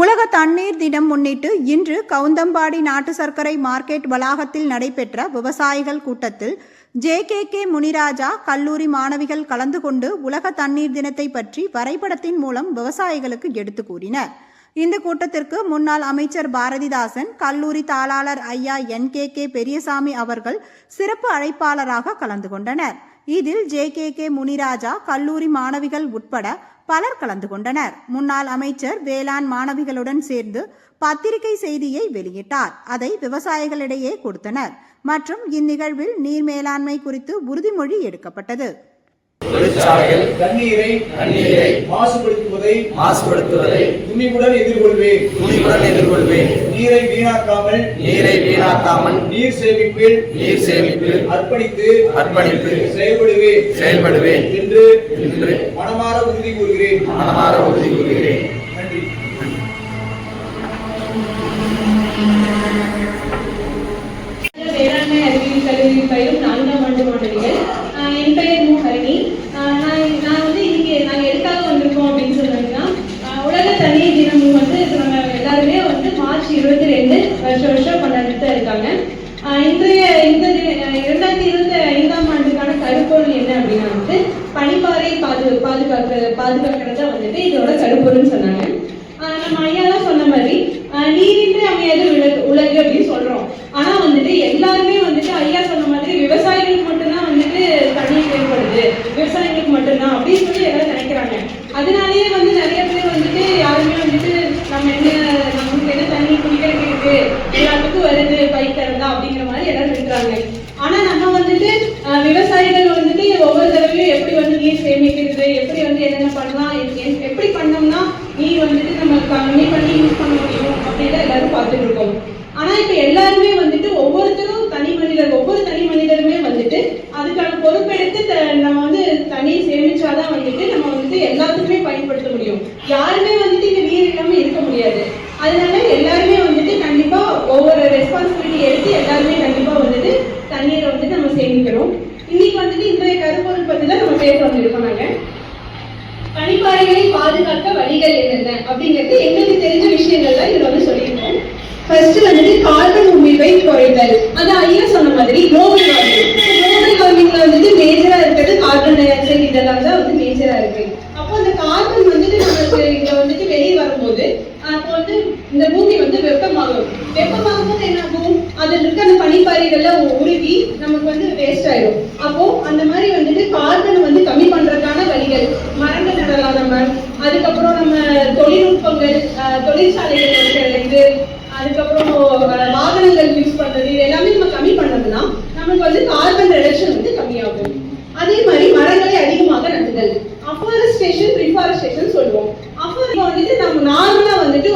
உலகத் தண்ணீர் தினம் முன்னிட்டு இன்று கவுந்தம்பாடி நாட்டு சர்க்கரை மார்க்கெட் வளாகத்தில் நடைபெற்ற விவசாயிகள் கூட்டத்தில் ஜே கே கே முனிராஜா கல்லூரி மாணவிகள் கலந்து கொண்டு உலக தண்ணீர் தினத்தை பற்றி வரைபடத்தின் மூலம் விவசாயிகளுக்கு எடுத்து கூறினர். இந்த கூட்டத்திற்கு முன்னாள் அமைச்சர் பாரதிதாசன் கல்லூரி தாளாளர் ஐயா என் கே கே பெரியசாமி அவர்கள் சிறப்பு அழைப்பாளராக கலந்து கொண்டனர். இதில் ஜே கே கே முனிராஜா கல்லூரி மாணவிகள் உட்பட பலர் கலந்து கொண்டனர். முன்னாள் அமைச்சர் வேளாண் மாணவிகளுடன் சேர்ந்து பத்திரிகை செய்தியை வெளியிட்டார். அதை விவசாயிகளிடையே கொடுத்தனர். மற்றும் இந்நிகழ்வில் நீர் மேலாண்மை குறித்து உறுதிமொழி எடுக்கப்பட்டது. தொழிற்சாலைகள் தண்ணீரை தண்ணீரை மாசுபடுத்துவதை மாசுபடுத்துவதை துணிவுடன் எதிர்கொள்வேன். துணிவுடன் எதிர்கொள்வேன். நீரை வீணாக்காமல் நீரை வீணாக்காமல் நீர் சேமிப்பில் நீர் சேமிப்பு அர்ப்பணித்து அர்ப்பணித்து செயல்படுவேன். செயல்படுவேன். என்று என்று மனமாற உறுதி கூறுகிறேன். மனமாற உறுதி கூறுகிறேன். நன்றி வேளாண்மை அறிவியல் கல்லூரியில் பயிலும் நான்காம் ஆண்டு மாணவிகள் ஆஹ் என் பெயர் மு ஹரிணி ஆஹ் நான் நான் வந்து இன்னைக்கு நாங்கள் எதுக்காக வந்திருக்கோம் அப்படின்னு சொன்னாங்கன்னா ஆஹ் உலக தண்ணீர் தினம் வந்து இப்ப நம்ம எல்லாருமே வந்து மார்ச் இருபத்தி ரெண்டு வருஷம் வருஷம் கொண்டாடிட்டு தான் இருக்காங்க ஆஹ் இன்றைய இந்த தின- இரண்டாயிரத்தி இருபத்தி ஐந்தாம் ஆண்டுக்கான கருப்பொருள் என்ன அப்படின்னா வந்து பனிப்பாறை பாது பாதுகாக்க பாதுகாக்கிறத வந்துட்டு இதோட கருப்பொருள்னு சொன்னாங்க. நம்ம ஐயா தான் சொன்ன மாதிரி நீரின்றி அமையாது உலகு உலகு அப்படின்னு சொல்றோம். ஆனா வந்துட்டு எல்லாருமே வந்துட்டு ஐயா சொன்ன மாதிரி விவசாயிகளுக்கு மட்டும்தான் வந்துட்டு தண்ணி தேவைப்படுது. விவசாயிகளுக்கு மட்டும்தான் அப்படின்னு சொல்லி எல்லாரும் நினைக்கிறாங்க. அதனாலேயே வந்து நிறைய பேர் வந்துட்டு யாருமே வந்துட்டு நம்ம என்ன நமக்கு என்ன தண்ணி குடிக்கிறதுக்கு இருக்கு எல்லாத்துக்கும் வருது பை திறந்தா அப்படிங்கிற மாதிரி எல்லாரும் இருக்கிறாங்க ஆனா நம்ம வந்துட்டு ஆஹ் விவசாயிகள் வந்துட்டு ஒவ்வொரு தடவையும் எப்படி வந்து நீர் சேமிக்கிறது எப்படி வந்து என்னென்ன பண்ணலாம். எப்படி பண்ணோம்னா நீர் வந்துட்டு நம்ம கம்மி பண்ணி யூஸ் பண்ண முடியும் அப்படின்னு எல்லாரும் பார்த்துட்டு இருக்கோம். ஆனா இப்ப எல்லாருமே வந்துட்டு ஒவ்வொருத்தரும் தனி மனிதர் ஒவ்வொரு தனி மனிதருமே வந்துட்டு அதுக்கான பொறுப்பெடுத்து நம்ம வந்து தனி சேமிச்சாதான் வந்துட்டு நம்ம வந்துட்டு எல்லாத்துக்குமே பயன்படுத்த முடியும். யாருமே வந்துட்டு இங்க நீர் இல்லாம இருக்க முடியாது அதனால எல்லாருமே வந்துட்டு கண்டிப்பா ஒவ்வொரு ரெஸ்பான்சிபிலிட்டி எடுத்து எல்லாருமே கண்டிப்பா வந்துட்டு தண்ணீரை வந்துட்டு நம்ம சேமிக்கணும் இன்னைக்கு வந்துட்டு இன்றைய கருப்பொருள் பத்தி தான் நம்ம பேச வந்திருக்கோம் நாங்க பனிப்பாறைகளை பாதுகாக்க என்னென்ன? அப்படிங்கிறது எங்களுக்கு தெரிஞ்ச விஷயங்கள் இதுல வந்து சொல்லியிருக்கோம். ஃபர்ஸ்ட் வந்துட்டு கார்பன் உமிழ்வை குறைத்தல். அது ஐயா சொன்ன மாதிரி குளோபல் வார்மிங் குளோபல் வார்மிங்ல வந்துட்டு மேஜரா இருக்கிறது கார்பன் டை ஆக்சைடு இதெல்லாம் தான் வந்து மேஜரா இருக்கு. அப்போ அந்த கார்பன் வந்துட்டு நமக்கு இங்க வந்துட்டு வெளியே வரும்போது அப்போ வந்து இந்த பூமி வந்து வெப்பமாகும். வெப்பமாகும் போது என்ன ஆகும்? அதில் இருக்க அந்த பனிப்பாறைகள்ல உருகி நமக்கு வந்து வேஸ்ட் ஆயிடும். அப்போ அந்த மாதிரி வந்துட்டு கார்பனை வந்து கம்மி பண்றதுக்கான வழிகள் மரங்கள் நடலாம் நம்ம அதுக்கப்புறம் நம்ம தொழில்நுட்பங்கள் தொழிற்சாலைகள் இருக்கிற அதுக்கப்புறம் வாகனங்கள் யூஸ் பண்றது இது எல்லாமே நம்ம கம்மி பண்ணோம்னா நமக்கு வந்து கார்பன் ரிடக்ஷன் வந்து கம்மியாகும் அதே மாதிரி மரங்களை அதிகமாக நட்டுதல் அஃபாரஸ்டேஷன் ரிஃபாரஸ்டேஷன் சொல்லுவோம் அப்போ இப்போ வந்துட்டு நம்ம நார்மலா வந்துட்டு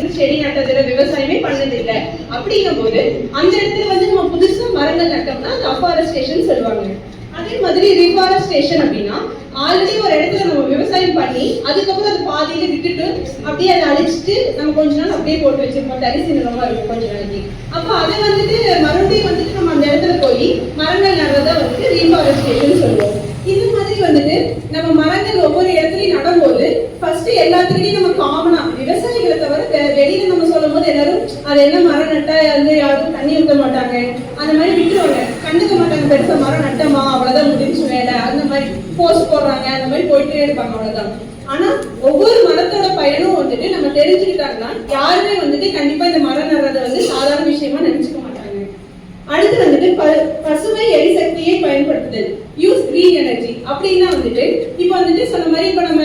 ஒரு செடி நட்டதுல விவசாயமே பண்ணதில்லை. அப்படிங்கும் போது அந்த இடத்துல வந்து நம்ம புதுசா மரங்கள் நட்டோம்னா அது அஃபாரஸ்டேஷன் சொல்லுவாங்க. அதே மாதிரி ரிஃபாரஸ்டேஷன் அப்படின்னா ஆல்ரெடி ஒரு இடத்துல நம்ம விவசாயம் பண்ணி அதுக்கப்புறம் அது பாதியில விட்டுட்டு அப்படியே அதை அழிச்சிட்டு நம்ம கொஞ்ச நாள் அப்படியே போட்டு வச்சிருப்போம். தரிசி நிலமா இருக்கும் கொஞ்ச நாளைக்கு. அப்போ அதை வந்துட்டு மறுபடியும் வந்துட்டு நம்ம அந்த இடத்துல போய் மரங்கள் நடுறதா வந்துட்டு ரீஃபாரஸ்டேஷன் சொல்லுவோம். இந்த மாதிரி வந்துட்டு நம்ம மரங்கள் ஒவ்வொரு இடத்துலயும் நடும்போது ஃபர்ஸ்ட் எல்லாத்துக்கிட்டையும் நம்ம காமனா விவசாயிகளை தவிர வெளியில நம்ம சொல்லும் போது எல்லாரும் அது என்ன மரம் நட்டா வந்து யாரும் தண்ணி ஊத்த மாட்டாங்க? அந்த மாதிரி விட்டுருவாங்க. கண்டுக்க மாட்டாங்க. பெருசா மரம் நட்டமா? அவ்வளவுதான் முடிஞ்சு வேலை. அந்த மாதிரி போஸ்ட் போடுறாங்க. அந்த மாதிரி போயிட்டே இருப்பாங்க அவ்வளவுதான். ஆனா ஒவ்வொரு மரத்தோட பயனும் வந்துட்டு நம்ம தெரிஞ்சுக்கிட்டாங்கன்னா யாருமே வந்துட்டு கண்டிப்பா இந்த மரம் நடுறத வந்து சாதாரண விஷயமா நினைச்சுக்க மாட்டாங்க. அடுத்து வந்துட்டு ப- பசுமை எரிசக்தியை பயன்படுத்துதல். யூஸ் கிரீன் எனர்ஜி அப்படின்னா வந்துட்டு இப்போ வந்துட்டு சொன்ன மாதிரி இப்போ நம்ம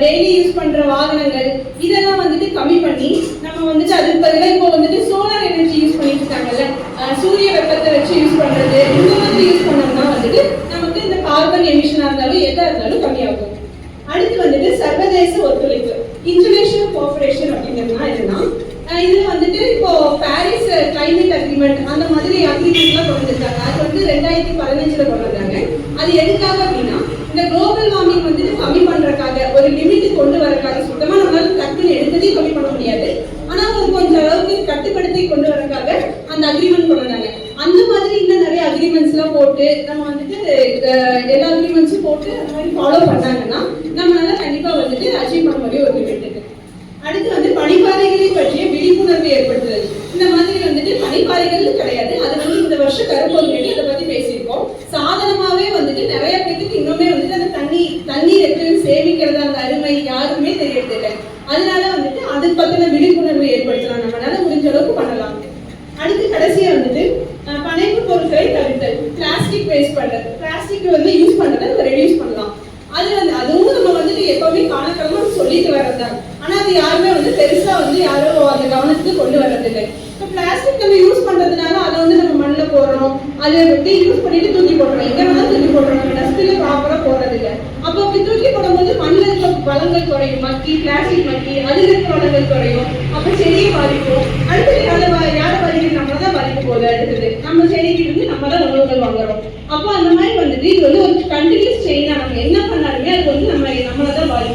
டெய்லி யூஸ் பண்ற வாகனங்கள் வந்துட்டு கம்மி பண்ணி நம்ம வந்துட்டு அதுக்கு பதிலாக இப்போ வந்துட்டு சோலார் எனர்ஜி யூஸ் பண்ணிட்டு இருக்காங்கல்ல சூரிய வெப்பத்தை வச்சு யூஸ் பண்றது இந்த மாதிரி யூஸ் பண்ணோம்னா வந்துட்டு நமக்கு இந்த கார்பன் எமிஷனா இருந்தாலும் எதா இருந்தாலும் கம்மியாகும். அடுத்து வந்துட்டு சர்வதேச ஒத்துழைப்பு இன்டர்நேஷனல் கோஆபரேஷன் அப்படிங்கிறதுனா என்னன்னா அஹ் இதுல வந்துட்டு இப்போ பாரிஸ் கிளைமேட் அக்ரிமெண்ட் அந்த மாதிரி அக்ரிமெண்ட்லாம் கொண்டு வந்திருக்காங்க. அது வந்து ரெண்டாயிரத்தி பதினஞ்சுல கொண்டு வந்தாங்க. அது எதுக்காக அப்படின்னா இந்த குளோபல் வார்மிங் வந்துட்டு கம்மி பண்றதுக்காக ஒரு லிமிட் கொண்டு வரக்காக சுத்தமா நம்மளால டக்குன்னு எடுத்ததே கம்மி பண்ண முடியாது. ஆனா ஒரு கொஞ்சம் அளவுக்கு கட்டுப்படுத்தி கொண்டு வரக்காக அந்த அக்ரிமெண்ட் கொண்டு வந்தாங்க அந்த மாதிரி இன்னும் நிறைய அக்ரிமெண்ட்ஸ் எல்லாம் போட்டு நம்ம வந்துட்டு எல்லா அக்ரிமெண்ட்ஸும் போட்டு அந்த மாதிரி ஃபாலோ பண்ணாங்கன்னா நம்மளால கண்டிப்பா வந்துட்டு அச்சீவ் பண்ண முடியும் ஒரு லிமிட் அடுத்து வந்து பனிப்பாறைகளை பற்றிய விழிப்புணர்வை பனிப்பாறைகள் கிடையாது. அது வந்து இந்த வருஷம் கருப்பொருள் அதை பத்தி பேசியிருக்கோம். சாதனமாவே வந்துட்டு நிறைய பேருக்கு இன்னுமே வந்து சேமிக்கிறது அந்த அருமை யாருமே தெரியறதில்லை. அதனால வந்துட்டு அது பத்தின விழிப்புணர்வு ஏற்படுத்தலாம். நம்மளால முடிஞ்ச அளவுக்கு பண்ணலாம். அடுத்து கடைசியா வந்துட்டு பனைப்பு பொருட்களை தவிர்த்தல் பிளாஸ்டிக் வேஸ்ட் பண்றது. பிளாஸ்டிக் வந்து யூஸ் பண்றதை நம்ம ரெடியூஸ் பண்ணலாம். அது வந்து அதுவும் நம்ம வந்துட்டு எப்பவுமே காணக்கிழமை சொல்லிட்டு வர்றதுதான். ஆனா அது யாருமே வந்து பெருசா வந்து யாரும் அந்த கவனத்துக்கு கொண்டு வர்றதில்லை. இப்போ பிளாஸ்டிக் நம்ம யூஸ் பண்றதுனால அதை வந்து யூஸ் பண்ணிட்டு தூக்கி போடுறோம் எங்க வேணாலும் தூக்கி போடுறோம் டஸ்ட்ல ப்ராப்பரா போடுறது இல்லை அப்போ அப்படி தூக்கி போடும்போது மண்ணில் இருக்க வளங்கள் குறையும். மக்கி பிளாஸ்டிக் மக்கி அதில் இருக்க வளங்கள் குறையும். அப்போ செடியை பாதிக்கும். அடுத்தது யாரை யாரை பாதிக்கும் நம்ம தான் பாதிக்க போகுது அடுத்தது. நம்ம செடிக்கு இருந்து நம்ம தான் உணவுகள் வாங்குறோம். அப்போ அந்த மாதிரி வந்துட்டு இது வந்து ஒரு கண்டினியூஸ் செயினா நம்ம என்ன பண்ணாலுமே அது வந்து நம்ம நம்மளை தான் பாதிக்கும்.